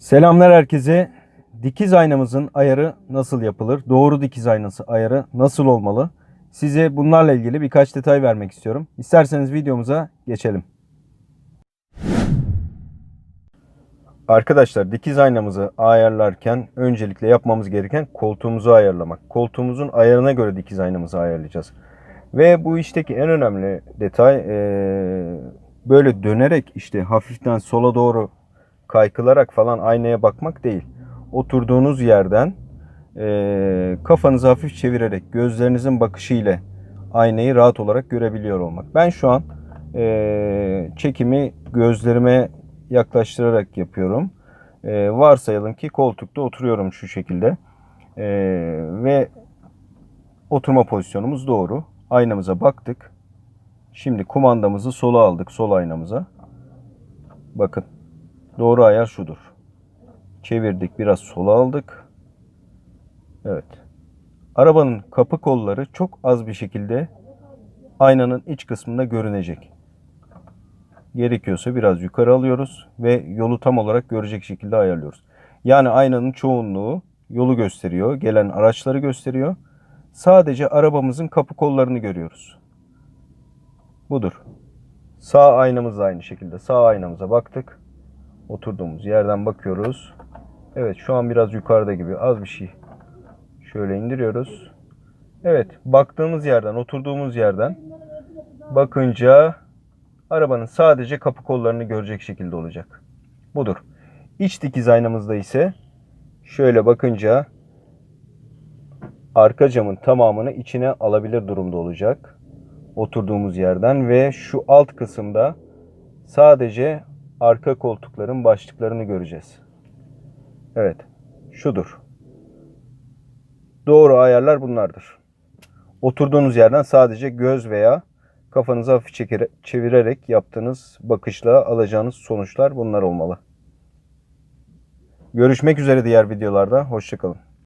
Selamlar herkese. Dikiz aynamızın ayarı nasıl yapılır? Doğru dikiz aynası ayarı nasıl olmalı? Size bunlarla ilgili birkaç detay vermek istiyorum. İsterseniz videomuza geçelim. Arkadaşlar dikiz aynamızı ayarlarken öncelikle yapmamız gereken koltuğumuzu ayarlamak. Koltuğumuzun ayarına göre dikiz aynamızı ayarlayacağız. Ve bu işteki en önemli detay eee, böyle dönerek işte hafiften sola doğru kaykılarak falan aynaya bakmak değil. Oturduğunuz yerden eee, kafanızı hafif çevirerek gözlerinizin bakışı ile aynayı rahat olarak görebiliyor olmak. Ben şu an eee, çekimi gözlerime yaklaştırarak yapıyorum. Eee, varsayalım ki koltukta oturuyorum şu şekilde. Eee, ve oturma pozisyonumuz doğru. Aynamıza baktık. Şimdi kumandamızı sola aldık sol aynamıza. Bakın. Doğru ayar şudur. Çevirdik biraz sola aldık. Evet. Arabanın kapı kolları çok az bir şekilde aynanın iç kısmında görünecek. Gerekiyorsa biraz yukarı alıyoruz ve yolu tam olarak görecek şekilde ayarlıyoruz. Yani aynanın çoğunluğu yolu gösteriyor, gelen araçları gösteriyor. Sadece arabamızın kapı kollarını görüyoruz. Budur. Sağ aynamız da aynı şekilde. Sağ aynamıza baktık. Oturduğumuz yerden bakıyoruz. Evet şu an biraz yukarıda gibi az bir şey. Şöyle indiriyoruz. Evet baktığımız yerden oturduğumuz yerden bakınca arabanın sadece kapı kollarını görecek şekilde olacak. Budur. İç dikiz aynamızda ise şöyle bakınca arka camın tamamını içine alabilir durumda olacak. Oturduğumuz yerden ve şu alt kısımda sadece arka koltukların başlıklarını göreceğiz. Evet. Şudur. Doğru ayarlar bunlardır. Oturduğunuz yerden sadece göz veya kafanızı hafif çevirerek yaptığınız bakışla alacağınız sonuçlar bunlar olmalı. Görüşmek üzere diğer videolarda. Hoşçakalın.